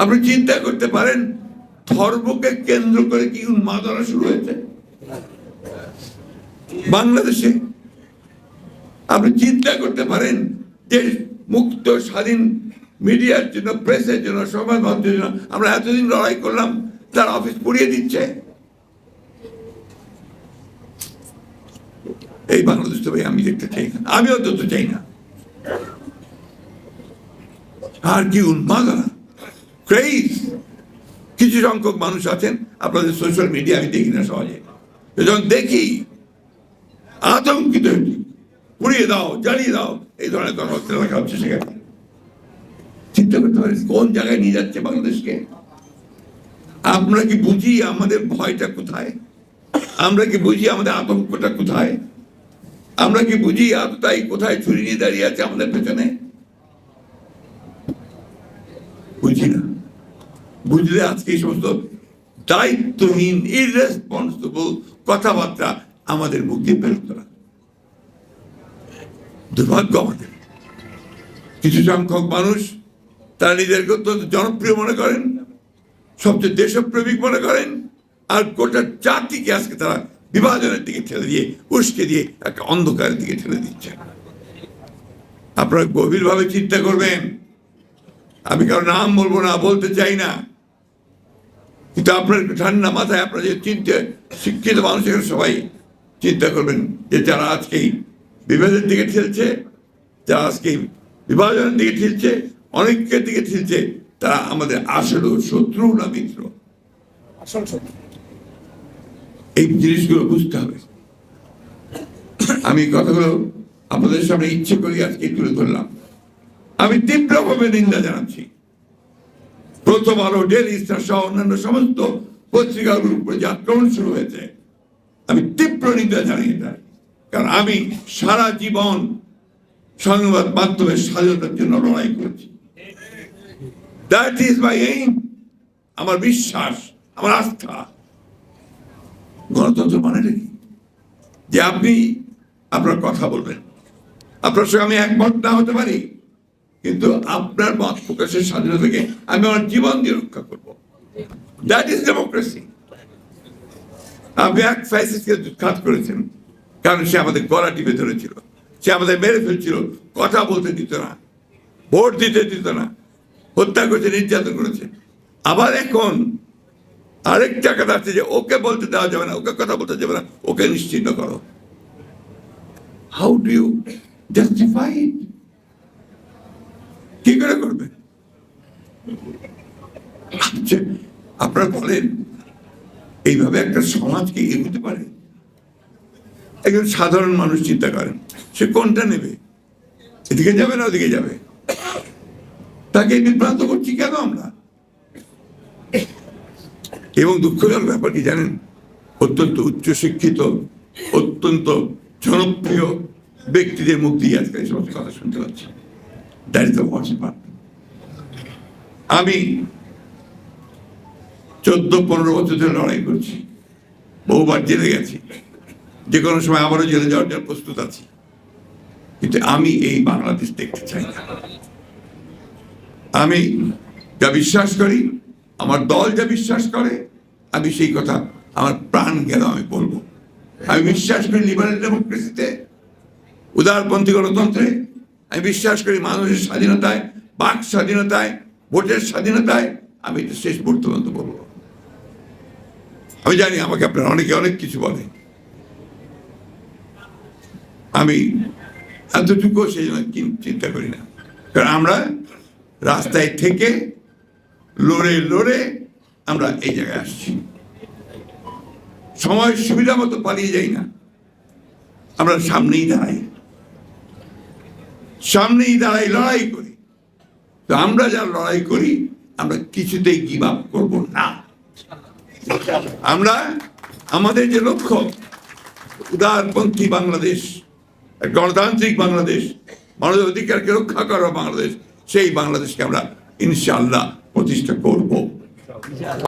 আপনি চিন্তা করতে পারেন, ধর্মকে কেন্দ্র করে কি উন্মাদনা শুরু হয়েছে? বাংলাদেশে আপনি চিন্তা করতে পারেন যে মুক্ত, স্বাধীন, মিডিয়ার জন্য, প্রেসের জন্য, সমাজ মাধ্যমের জন্য, আমরা এতদিন লড়াই করলাম, তার অফিস পুড়িয়ে দিচ্ছে। এই বাংলাদেশ তো ভাই, আমি দেখতে চাই না। আমি অন্তত চাই না। আর কি উন্মাদনা? ক্রেজ কিছু সংখ্যক মানুষ আছেন, আপনাদের সোশ্যাল মিডিয়া আমি দেখি না সহজে। যখন দেখি, আতঙ্কিত পুড়িয়ে দাও, জ্বালিয়ে দাও, এই ধরনের কথাবার্তা লেখা হচ্ছে সেখানে। চিন্তা করতে পারেন, কোন জায়গায় নিয়ে যাচ্ছে বাংলাদেশকে? আমরা কি বুঝি আমাদের ভয়টা কোথায়? আমরা কি বুঝি আমাদের আতঙ্কটা কোথায়? আমরা কি বুঝি আততাই কোথায় ছুরি নিয়ে দাঁড়িয়ে আছে আমাদের পেছনে বুঝি না বুঝলে আজকে এই সমস্ত দায়িত্বহীন ইরেসপন্সিবল কথাবার্তা আমাদের মুখ দিয়ে বেরোতো না। দুর্ভাগ্য আমাদের। কিছু সংখ্যক মানুষ তারা নিজেদেরকে অত্যন্ত জনপ্রিয় মনে করেন, সবচেয়ে দেশপ্রেমিক মনে করেন, আর গোটা জাতিকে আজকে তারা বিভাজনের দিকে ঠেলে দিয়ে, উস্কে দিয়ে একটা অন্ধকারের দিকে ঠেলে দিচ্ছে। আপনারা গভীরভাবে চিন্তা করবেন, আমি কারও নাম বলব না, বলতে চাই না। কিন্তু আপনার একটু ঠান্ডা মাথায় আপনার যে চিন্তা শিক্ষিত মানুষ এখানে সবাই চিন্তা করবেন যে যারা আজকে এই বিভেদের দিকে ঠেলছে যারা আজকে এই বিভাজনের দিকে ঠেলছে অনেকের দিকে ঠেলছে তারা আমাদের আসলে শত্রু না মিত্র? আসল এই জিনিসগুলো বুঝতে হবে। আমি কথাগুলো আপনাদের সামনে ইচ্ছে করি আজকে তুলে ধরলাম। আমি তীব্রভাবে নিন্দা জানাচ্ছি। প্রথম আলো ডেলি স্টার সহ অন্যান্য সমস্ত পত্রিকাগুলোর উপরে যে আক্রমণ শুরু হয়েছে, আমি তীব্র নিন্দা জানাই এটা। কারণ আমি সারা জীবন সংবাদ মাধ্যমের স্বাধীনতার জন্য লড়াই করেছি। দ্যাট ইজ মাই এইম আমার বিশ্বাস, আমার আস্থা। গণতন্ত্র মানে কি? যে আপনি আপনার কথা বলবেন। আপনার সঙ্গে আমি একমত না হতে পারি। কিন্তু আপনার মত প্রকাশের স্বাধীনতাকে আমি আমার জীবন দিয়ে রক্ষা করব। দ্যাট ইজ ডেমোক্রেসি আপনি এক ফ্যাসিস্টকে করেছেন, কারণ সে আমাদের গলা টিপে ধরেছিল। সে আমাদের মেরে ফেলছিল, কথা বলতে দিত না, ভোট দিতে দিত না, হত্যা করেছে, নির্যাতন করেছে। আবার এখন আরেকটা কথা আছে যে ওকে বলতে দেওয়া যাবে না, ওকে কথা বলতে যাবে না, ওকে নিশ্চিন্ন করো। হাউ ডু ইউ জাস্টিফাই কি করে করবে? আচ্ছা, আপনারা বলেন এইভাবে একটা সমাজ কি এগোতে পারে? একজন সাধারণ মানুষ চিন্তা করেন সে কোনটা নেবে? এদিকে যাবে না ওদিকে যাবে? তাকে বিভ্রান্ত করছি কেন আমরা? এবং দুঃখজনক ব্যাপার কি জানেন? অত্যন্ত উচ্চশিক্ষিত অত্যন্ত জনপ্রিয় ব্যক্তিদের মুখ দিয়ে আজকে এই সমস্ত কথা শুনতে পাচ্ছি। দ্যাট ইজ দ্য আমি চোদ্দ, পনেরো বছর ধরে লড়াই করছি। বহুবার জেলে গেছি। যে কোনো সময় আবারও জেলে যাওয়ার জন্য প্রস্তুত আছি। কিন্তু আমি এই বাংলাদেশ দেখতে চাই না। আমি যা বিশ্বাস করি, আমার দল যা বিশ্বাস করে, আমি সেই কথা আমার প্রাণ গেল আমি বলব। আমি বিশ্বাস করি লিবারেল ডেমোক্রেসিতে উদারপন্থী গণতন্ত্রে আমি বিশ্বাস করি মানুষের স্বাধীনতায়, বাক স্বাধীনতায়, ভোটের স্বাধীনতায় আমি শেষ পর্যন্ত বলব আমি জানি আমাকে আপনারা অনেকে অনেক কিছু বলে। আমি এতটুকু সেই জন্য চিন্তা করি না। কারণ আমরা রাস্তায় থেকে লড়ে লড়ে আমরা এই জায়গায় আসছি। সময় সুবিধা মতো পালিয়ে যাই না। আমরা সামনেই দাঁড়াই। সামনেই দাঁড়াই, লড়াই করি। তো আমরা যা লড়াই করি, আমরা কিছুতেই গিভ আপ করব না। আমরা আমাদের যে লক্ষ্য, উদারপন্থী বাংলাদেশ, গণতান্ত্রিক বাংলাদেশ মানব অধিকারকে রক্ষা করা বাংলাদেশ, সেই বাংলাদেশকে আমরা ইনশাল্লাহ প্রতিষ্ঠা করব।